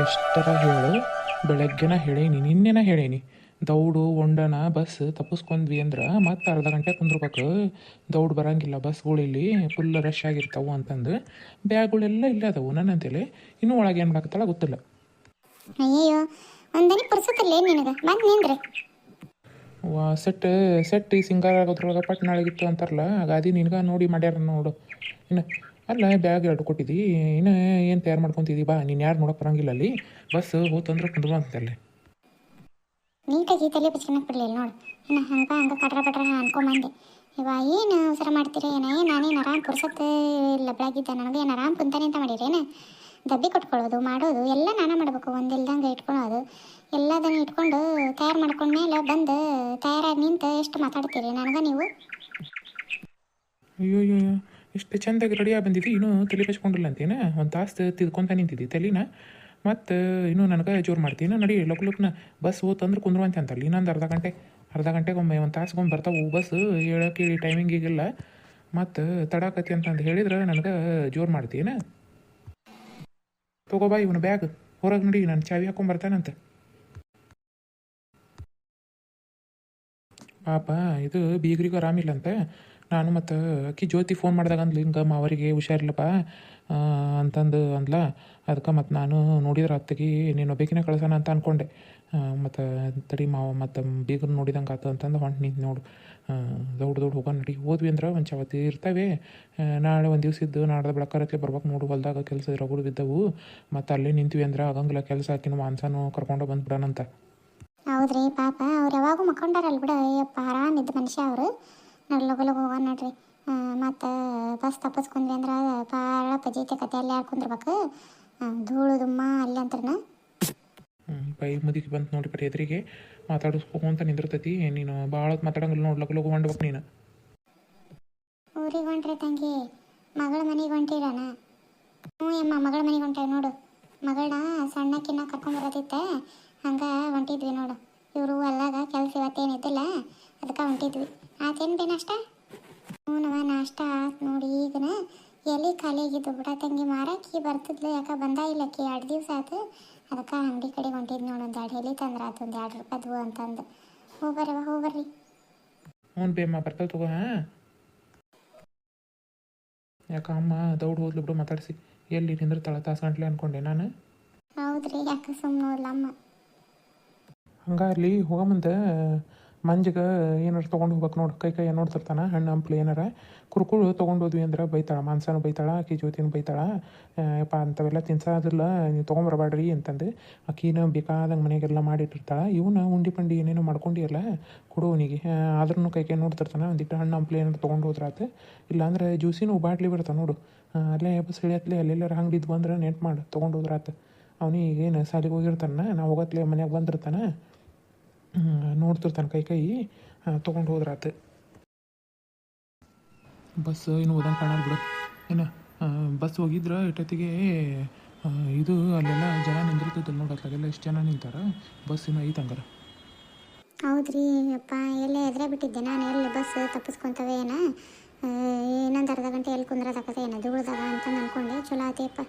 ಎಷ್ಟರ ಹೇಳು ಬೆಳಗ್ಗೆನ ಹೇಳೀನಿ ನಿನ್ನೆನ ಹೇಳೀನಿ. ದೌಡು ಒಂಡನ ಬಸ್ ತಪ್ಪಿಸ್ಕೊಂಡ್ವಿ ಅಂದ್ರೆ ಮತ್ತೆ ಅರ್ಧ ಗಂಟೆ ಕುಂದ್ರಬೇಕು. ದೌಡ್ ಬರಂಗಿಲ್ಲ ಬಸ್ಗಳಿಲ್ಲಿ ಫುಲ್ ರಶ್ ಆಗಿರ್ತಾವು ಅಂತಂದು ಬ್ಯಾಗ್ಗಳೆಲ್ಲ ಇಲ್ಲೇ ಅದಾವು ನನ್ನಂತೇಳಿ ಇನ್ನೂ ಒಳಗೆ ಏನು ಮಾಡಾಕತ್ತಾಳ ಗೊತ್ತಿಲ್ಲ. ಅಯ್ಯೋ ಒಂದನಿ ಪುರ್ಸತ್ತಲ್ಲೇ ನಿನಗೆ? ಬಂದು ನಿಂದ್ರಿ. ವಾ ಸೆಟ್ ಸೆಟ್ ಈ ಸಿಂಗಾರ ಆಗೋದ್ರೊಳಗೆ ಪಟ್ ನಾಳೆಗಿತ್ತು ಅಂತಾರಲ್ಲ ಗಾದಿ ನಿನಗೆ ನೋಡಿ ಮಾಡ್ಯಾರ ನೋಡು. ಇನ್ನು ಅಲ್ಲ ಬ್ಯಾಗ್ ಎರಡು ಕೊಟ್ಟಿದ್ದಿ ಇನ್ನು ಏನು ತಯಾರು ಮಾಡ್ಕೊತಿದ್ದಿ ಬಾ ನೀನು ಯಾರು ನೋಡಕ್ಕೆ ಬರಂಗಿಲ್ಲ ಅಲ್ಲಿ. ಬಸ್ ಹೋತಂದ್ರೆ ಕುಂದ್ರು ಅಂತಲ್ಲಿ ನೀಟಾಗಿ ತಲೆ ಬಿಚ್ಕೊಳಕ್ ಬಿಡ್ಲಿಲ್ಲ ನೋಡು. ಇನ್ನು ಹಂಗೆ ಹಂಗೆ ಕಟ್ರ ಕಟ್ರ ಅನ್ಕೊಂಬಂದೆ ಇವ ಏನು ಅವಸರ ಮಾಡ್ತೀರಿ ಏನ? ಏನು ನಾನೇನು ಆರಾಮ್ ಪುರ್ಸತ್ ಇಲ್ಲ ಬೆಳಗಿದ್ದ ನನಗೆ ಏನು ಆರಾಮ್ ಕುಂತಾನೆ ಅಂತ ಮಾಡಿರೇನು ಡಬ್ಬಿ ಕೊಟ್ಕೊಳ್ಳೋದು ಮಾಡೋದು ಎಲ್ಲ ನಾನೇ ಮಾಡಬೇಕು. ಒಂದಿಲ್ದಂಗೆ ಇಟ್ಕೊಳ್ಳೋದು ಎಲ್ಲದನ್ನು ಇಟ್ಕೊಂಡು ತಯಾರು ಮಾಡ್ಕೊಂಡ್ಮೇಲೆ ಬಂದು ತಯಾರಾಗಿ ನಿಂತು ಎಷ್ಟು ಮಾತಾಡ್ತೀರಿ ನನಗೆ ನೀವು? ಅಯ್ಯೋ, ಇಷ್ಟು ಚಂದಾಗಿ ರೆಡಿಯಾಗಿ ಬಂದಿದ್ದು ಇನ್ನೂ ತಲೆ ಬಚ್ಕೊಂಡಿಲ್ಲ ಅಂತೇನ. ಒಂದು ತಾಸು ತಿದ್ಕೊಂತ ನಿಂತಿದ್ದಿ. ತಲೆನ. ಮತ್ತು ಇನ್ನೂ ನನಗೆ ಜೋರು ಮಾಡ್ತೀನಿ. ನಡಿ, ಲಕ್, ಲಕ್ನ ಬಸ್ ಹೋತಂದ್ರೆ ಕುಂದ್ರುವಂತೆ ಅಂತಲ್ಲ. ಇನ್ನೊಂದು ಅರ್ಧ ಗಂಟೆ, ಅರ್ಧ ಗಂಟೆಗೊಮ್ಮೆ ಒಂದು ತಾಸ್ಗೊಮ್ಮೆ ಬರ್ತಾವೆ ಬಸ್. ಹೇಳೋಕೆ ಟೈಮಿಂಗ್ ಈಗಿಲ್ಲ. ಮತ್ತು ತಡಾಕತಿ ಅಂತಂದು ಹೇಳಿದ್ರೆ ನನಗೆ ಜೋರು ಮಾಡ್ತೀನಿ. ತಗೋಬಾ ಇವನು ಬ್ಯಾಗ್. ಹೊರಗೆ ನಡಿ, ನಾನು ಚಾವಿ ಹಾಕೊಂಬರ್ತಾನಂತ ಪಾಪ, ಇದು ಬೀಗರಿಗೂ ಆರಾಮಿಲ್ಲಂತೆ ನಾನು ಮತ್ತು ಆಕಿ ಜ್ಯೋತಿ ಫೋನ್ ಮಾಡಿದಾಗ ಅಂದ್ಲಿ ಹಿಂಗೆ ಮಾವರಿಗೆ ಹುಷಾರಿಲ್ಲಪ್ಪ. ಅಂತಂದು ಅಂದ್ಲ. ಅದಕ್ಕೆ ಮತ್ತು ನಾನು ನೋಡಿದ್ರೆ ಅತ್ತಿಗೆ, ನೀನು ಬೇಕಿನ ಕಳ್ಸೋಣ ಅಂತ ಅಂದ್ಕೊಂಡೆ ಮತ್ತು ತಡಿ ಮಾವ, ಮತ್ತು ಬೀಗರ್ ನೋಡಿದಂಗೆ ಆತು ಅಂತಂದು ಹೊಂಟು ನಿಂತು ನೋಡು. ದೌಡ್ ದೌಡ್ ಹೋಗೋಣ ನಡಿ. ಹೋದ್ವಿ ಅಂದ್ರೆ ಒಂದು ಚವತಿ ಇರ್ತವೆ. ನಾಳೆ ಒಂದು ದಿವ್ಸ ಇದ್ದು ನಾಡ್ದು ಬೆಳಕರತ್ತೆ ಬರ್ಬೇಕು ನೋಡು. ಹೊಲ್ದಾಗ ಕೆಲಸ ರಗಡು ಬಿದ್ದವು. ಮತ್ತು ಅಲ್ಲೇ ನಿಂತ್ವಿ ಅಂದ್ರೆ ಆಗಂಗಿಲ್ಲ, ಕೆಲಸ ಹಾಕಿನ ಮಾಂಸನೂ ಕರ್ಕೊಂಡು ಬಂದ್ಬಿಡೋಣಂತ ಹೌದ್ರಿ ಪಾಪ, ಅವ್ರು ಯಾವಾಗೂ ಮಕ್ಕೊಂಡಾರಲ್ಲ ಬಿಡ. ಅಯ್ಯಪ್ಪ ಆರಾಮಿದ್ದ ಮನುಷ್ಯ ಅವರು. ನೋಡಿ ಲಗು ಲಗು ಹೋಗೋಣ ನೋಡ್ರಿ. ಮತ್ತು ಬಸ್ ತಪ್ಪಿಸ್ಕೊಂಡ್ವಿ ಅಂದ್ರೆ ಭಾಳ ಪಜೀತಿ ಕತೆ ಅಲ್ಲಿ ಆಡ್ಕೊಂಡಿರ್ಬೇಕು ಧೂಳು ದುಮ್ಮ ಅಲ್ಲಿ ಅಂತ್ರನ. ಬೈ ಮುದಿಗೆ ಬಂತು ನೋಡಿ ಬರೀ ಎದುರಿಗೆ. ಮಾತಾಡಿಸ್ಕೊಂತ ನಿಂದಿರ್ತೈತಿ. ನೀನು ಭಾಳ ಮಾತಾಡಂಗಿಲ್ಲ ನೋಡಿ ಲಗು ಲಗು ಹೊಂಡ್ಬೇಕು ನೀನು. ಊರಿಗೆ ಹೊಂಟ್ರಿ ತಂಗಿ ಮಗಳ ಮನೆಗೆ ಹೊಂಟಿರಣ ಹ್ಞೂ ಅಮ್ಮ ಮಗಳ ಮನೆಗೆ ಹೊಂಟ ನೋಡು. ಮಗಳನ್ನ ಸಣ್ಣಕ್ಕಿನ್ನ ಕರ್ಕೊಂಬರತ್ತಿತ್ತೆ ಹಂಗೆ ಹೊಂಟಿದ್ವಿ ನೋಡು. ಇವರು ಅಲ್ಲಾಗ ಕೆಲಸ ಇವತ್ತೇನಿದ್ದಿಲ್ಲ ಅದಕ್ಕೆ ಹೊಂಟಿದ್ವಿ ಆತೇನು ಬಿ ನಾಷ್ಟ ಹ್ಞೂ ನವ ನಾಷ್ಟ ಆತ್ ನೋಡಿ ಈಗನ ಎಲ್ಲಿ ಖಾಲಿ ಆಗಿದ್ದು ಬಿಡ ತಂಗಿ ಮಾರಕ್ಕಿ ಯಾಕ ಬಂದ ಇಲ್ಲಕ್ಕಿ ಎರಡು ದಿವಸ ಆಯ್ತು ಅದಕ್ಕೆ ಅಂಗಡಿ ಕಡೆ ಹೊಂಟಿದ್ ನೋಡು ಒಂದು ಎರಡು ಹೇಳಿ ತಂದ್ರೆ ಆತು ಒಂದು ಎರಡು ರೂಪಾಯ್ದು ಅಂತಂದು. ಹೋಗ್ಬರ್ರಿ ಹೋಗ್ಬರ್ರಿ. ಹ್ಞೂ ಬೇಮ್ಮ ಬರ್ತಾವೆ ತಗೋ ಹಾಂ. ಯಾಕ ಅಮ್ಮ ದೌಡ್ ಹೋದ್ಲು ಬಿಡು ಮಾತಾಡಿಸಿ. ಎಲ್ಲಿ ತಳ ತಾಸು ಗಂಟ್ಲೆ ಅನ್ಕೊಂಡೆ ನಾನು. ಹೌದ್ರಿ ಯಾಕೆ ಸುಮ್ಮನೆ ಅಮ್ಮ. ಹಂಗಾರ್ಲಿ ಹೋಗಮಂತ. ಮಂಜಿಗೆ ಏನಾರು ತೊಗೊಂಡು ಹೋಗ್ಬೇಕು ನೋಡು. ಕೈ ಕೈ ನೋಡ್ತಿರ್ತಾನೆ, ಹಣ್ಣು ಹಂಪ್ಲು ಏನಾರ. ಕುರುಕುಳು ತೊಗೊಂಡು ಹೋದ್ವಿ ಅಂದ್ರೆ ಬೈತಾಳ, ಮಾಂಸನೂ ಬೈತಾಳ ಆಕಿ ಜ್ಯೋತಿನ ಬೈತಾಳ. ಯಪ್ಪ, ಅಂಥವೆಲ್ಲ ತಿನ್ಸೋದಿಲ್ಲ, ನೀವು ತೊಗೊಂಬರಬೇಡ್ರಿ ಅಂತಂದು ಆಕಿನ ಬೇಕಾದಂಗೆ ಮನೆಗೆಲ್ಲ ಮಾಡಿಟ್ಟಿರ್ತಾಳೆ. ಇವನ ಉಂಡಿ ಪಂಡಿ ಏನೇನೋ ಮಾಡ್ಕೊಂಡಿರಲ್ಲ ಕೊಡು ಅವನಿಗೆ. ಆದ್ರೂ ಕೈ ಕೈ ನೋಡ್ತಿರ್ತಾನ, ಒಂದಿಟ್ಟು ಹಣ್ಣು ಹಂಪ್ಲು ಏನಾರು ತೊಗೊಂಡು ಹೋದ್ರಾತು. ಇಲ್ಲಾಂದ್ರೆ ಜ್ಯೂಸಿನೂ ಬಾಟ್ಲಿ ಬಿಡ್ತಾನೆ ನೋಡು. ಅಲ್ಲೇ ಬಸ್ ಹಿಡಿಯತ್ಲೆ ಅಲ್ಲೆಲ್ಲರ ಇದ್ ಬಂದ್ರೆ ನೆಟ್ ಮಾಡಿ, ತೊಗೊಂಡು ಹೋದ್ರಾತು. ಏನು ಸಾಲಿಗೆ ಹೋಗಿರ್ತಾನ ನಾ ಹೋಗತ್ಲೆ ಮನ್ಯಾಗ ಬಂದಿರ್ತಾನೆ. ನೋಡ್ತಿರ್ತಾನೆ ಕೈ ಕೈ. ತೊಗೊಂಡು ಹೋದ್ರಾತು. ಬಸ್ ಏನು ಹೋದಂಗೆ ಕಾಣಲ್ಲ ಬಿಡು. ಏನು ಬಸ್ ಹೋಗಿದ್ರೆ ಇಟ್ಟೊತ್ತಿಗೆ ಇದು ಅಲ್ಲೆಲ್ಲ ಜನ ನಿಂದಿರ್ತೈತಲ್ಲ ನೋಡತ್ಲಾಗೆಲ್ಲ ಎಷ್ಟು ಜನ ನಿಂತಾರ. ಬಸ್ ಇನ್ನೂ ಐತೆ ಹಂಗಾರ. ಹೌದ್ರಿ ಅಪ್ಪ ಎಲ್ಲ ಎದುರೇ ಬಿಟ್ಟಿದ್ದೆ ನಾನು. ಎಲ್ಲಿ ಬಸ್ ತಪ್ಪಿಸ್ಕೊಂತವೆ ಏನ? ಇನ್ನೊಂದು ಅರ್ಧ ಗಂಟೆ ಎಲ್ಲಿ ಕುಂದ್ರದಾಗತ್ತೆ ಏನ? ಧೂಳ್ದಾಗ ಅಂತ ಅನ್ಕೊಂಡೆ. ಚಲೋ ಆತೇಪ್ಪ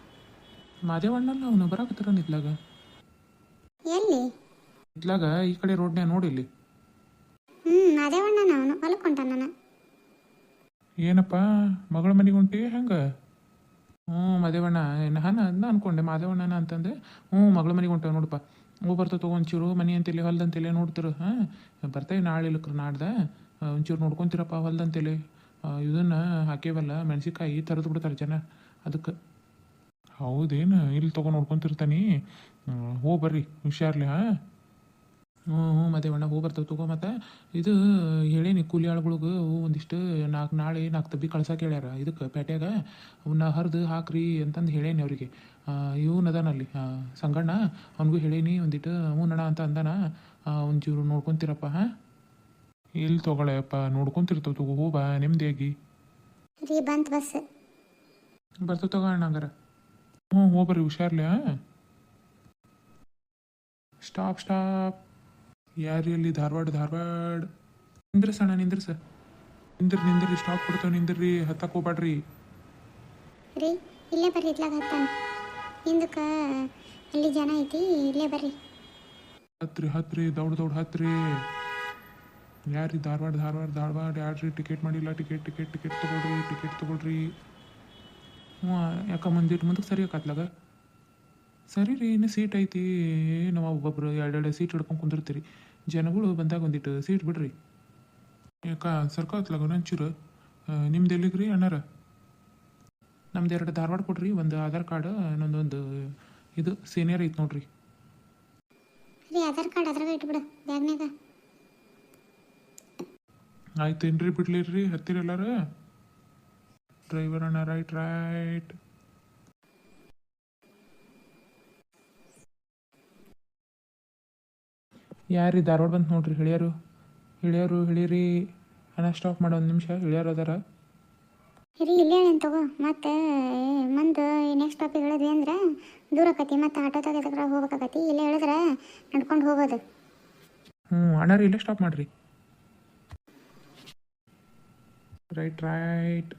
ಮಾದೇವಣ್ಣಲ್ಲ ಅವನು ಬರಾಕತ್ತಾರ ನಿತ್ಲಾಗ? ಎಲ್ಲಿ? ನಿತ್ಲಾಗ ಈ ಕಡೆ ರೋಡ್ನ್ಯಾಗ ನೋಡಿ ಇಲ್ಲಿ. ಹ್ಞೂ ಅದೇವಣ್ಣ ಅವನು ಹೊಲಕ್ಕೆ ಹೊಂಟ ಏನಪ್ಪ ಮಗಳ ಮನೆಗೆ ಹೊಂಟಿ ಹೆಂಗ? ಹ್ಞೂ ಮದೇವಣ್ಣ ನಾನು ಅದನ್ನ ಅನ್ಕೊಂಡೆ ಮಾದೇವಣ್ಣನ ಅಂತಂದೆ ಹ್ಞೂ ಮಗಳ ಮನೆಗೆ ಹೊಂಟೇವೆ ನೋಡಪ್ಪ. ಹ್ಞೂ ಬರ್ತಾ ತಗೋ ಒಂಚೂರು ಮನೆ ಅಂತೇಳಿ ಹೊಲ್ದಂತೇಳಿ ನೋಡ್ತಿರು ಹಾಂ? ಬರ್ತೇವೆ ನಾಳೆ ಇಲ್ಲಕ್ರ ನಾಡ್ದ ಒಂಚೂರು ನೋಡ್ಕೊಂತೀರಪ್ಪ ಹೊಲ್ದಂತೇಳಿ. ಇದನ್ನು ಹಾಕೇವಲ್ಲ ಮೆಣಸಿಕಾಯಿ ತರದು ಬಿಡ್ತಾರೆ ಜನ ಅದಕ್ಕೆ. ಹೌದೇನು ಇಲ್ಲಿ ತಗೋ ನೋಡ್ಕೊಂತಿರ್ತಾನೆ? ಹೋಗಿ ಬರ್ರಿ ಹುಷಾರ್ಲಿ ಹಾಂ? ಹ್ಞೂ ಹ್ಞೂ ಮದೇವಣ್ಣ ಹೋಗಿ ಬರ್ತವೆ ತಗೋ ಮತ್ತು ಇದು ಹೇಳೇನಿ ಕೂಲಿ ಆಳುಗಳಿಗೆ ಒಂದಿಷ್ಟು ನಾಲ್ಕು ನಾಳೆ ನಾಲ್ಕು ತಬ್ಬಿ ಕಳ್ಸಕ್ಕೆ ಹೇಳ್ಯಾರ. ಇದಕ್ಕೆ ಪೇಟ್ಯಾಗ ಅವನ್ನ ಹರಿದು ಹಾಕ್ರಿ ಅಂತಂದು ಹೇಳೇನಿ ಅವರಿಗೆ. ಇವನು ಅದಾನಲ್ಲಿ ಸಂಗಣ್ಣ ಅವನಿಗೂ ಹೇಳೇನಿ ಒಂದಿಟ್ಟು ಹ್ಞೂ ಅಣ್ಣ ಅಂತ ಅಂದಾನ. ಒಂಚೂರು ನೋಡ್ಕೊಂತೀರಪ್ಪ ಹಾಂ? ಇಲ್ಲಿ ತೊಗೊಳಪ್ಪ ನೋಡ್ಕೊತಿರ್ತವೆ ತಗೋ ಹೂ ಬಾ ನೆಮ್ಮದಿಯಾಗಿ ರೀ ಬಂತು ಬಸ್. ಬರ್ತೇವೆ ತಗೋಣ ಹಂಗಾರ. ಹ್ಞೂ ಹೋಗ್ಬರ್ರಿ ಹುಷಾರ್ಲಿ ಹಾಂ? Stop stop. ಯಾರು ಇಲ್ಲಿ ಧಾರವಾಡ ಧಾರವಾಡ. ನಿಂದ್ರಸ ಸಣ್ಣ ನಿಂದ್ರಸ ನಿಂದ್ರಿ ನಿಂದ್ರಿ. ಸ್ಟಾಪ್ ಕೊಡ್ತೇವೆ ನಿಂದ್ರಿ. ಹತ್ತಕ್ಕೆ ಹೋಗ್ಬೇಡ್ರಿ ರೀ ಇಲ್ಲೇ ಬರ್ರಿ ಇತ್ಲಾಗ ಹತ್ತಾನ. ಹಿಂದಕ್ಕೆ ಇಲ್ಲಿ ಜನ ಐತಿ ಇಲ್ಲೇ ಬರ್ರಿ. ಹತ್ರಿ ಹತ್ರಿ ದೌಡ್ ದೌಡ್ ಹತ್ರಿ. ಯಾರಿ ಧಾರವಾಡ ಧಾರವಾಡ ಧಾರವಾಡ. ಯಾರ್ರಿ? ಟಿಕೆಟ್ ಮಾಡಿಲ್ಲ ಟಿಕೆಟ್ ಟಿಕೆಟ್ ಟಿಕೆಟ್ ತಗೊಳ್ರಿ ಟಿಕೆಟ್ ತಗೊಳ್ರಿ. ಹ್ಞೂ ಯಾಕೆ ಮಂದಿಟ್ಟು ಮುಂದಕ್ಕೆ ಸರಿ ಆಕತ್ಲಾಗ? ಸರಿ ರೀ ಇನ್ನು ಸೀಟ್ ಐತಿ. ನಾವು ಒಬ್ಬೊಬ್ರು ಎರಡೆರಡು ಸೀಟ್ ಹಿಡ್ಕೊಂಡು ಕುಂದಿರ್ತೀರಿ. ಜನಗಳು ಬಂದಾಗ ಒಂದಿಟ್ಟು ಸೀಟ್ ಬಿಡ್ರಿ. ಯಾಕ ಸರ್ಕಾತ್ಲಾಗ ನಂಚೂರು ನಿಮ್ದು ಎಲ್ಲಿಗೆ ರೀ ಅಣ್ಣಾರ? ನಮ್ದು ಎರಡು ಧಾರವಾಡ ಕೊಡ್ರಿ ಒಂದು ಆಧಾರ್ ಕಾರ್ಡ್ ಇನ್ನೊಂದೊಂದು ಇದು ಸೀನಿಯರ್ ಐತೆ ನೋಡ್ರಿ. ರೀ ಆಧಾರ್ ಕಾರ್ಡ್ ಅದ್ರಾಗ ಇಟ್ಬಿಡು ಬ್ಯಾಗ್ನಾಗ ಆಯ್ತೇನ್ರಿ ಬಿಡ್ಲಿರಿ ಹತ್ತಿರ ಎಲ್ಲಾರ? ಡ್ರೈವರ್ ಅಣ್ಣ ರೈಟ್ ರೈಟ್ ಯಾರಿ ಧಾರವಾಡ ಬಂತು ನೋಡ್ರಿ ಹಿಳಿಯರು ಹಿಳಿಯರು ಹಿಳೀರಿ ಅಣ್ಣ ಸ್ಟಾಪ್ ಮಾಡೋ ಒಂದು ನಿಮಿಷ ಹಿಳಿಯರು ಅದಾರ. ಇಲ್ಲಿ ಇಲ್ಲೇ ಹೇಳೇನು ತಗೋ. ಮತ್ತೆ ಮಂದು ನೆಕ್ಸ್ಟ್ ಟಾಪಿಕ್ ಹೇಳಿದ್ವಿ ಅಂದ್ರೆ ದೂರ ಆಕತಿ ಮತ್ತೆ ಆಟೋ ಎದಕ್ರ ಹೋಗ್ಬೇಕಾಗತಿ ಇಲ್ಲೇ ಹೇಳಿದ್ರೆ ನಡ್ಕೊಂಡು ಹೋಗೋದು. ಹ್ಞೂ ಅಣ್ಣಾರಿ ಇಲ್ಲೇ ಸ್ಟಾಪ್ ಮಾಡ್ರಿ. Right right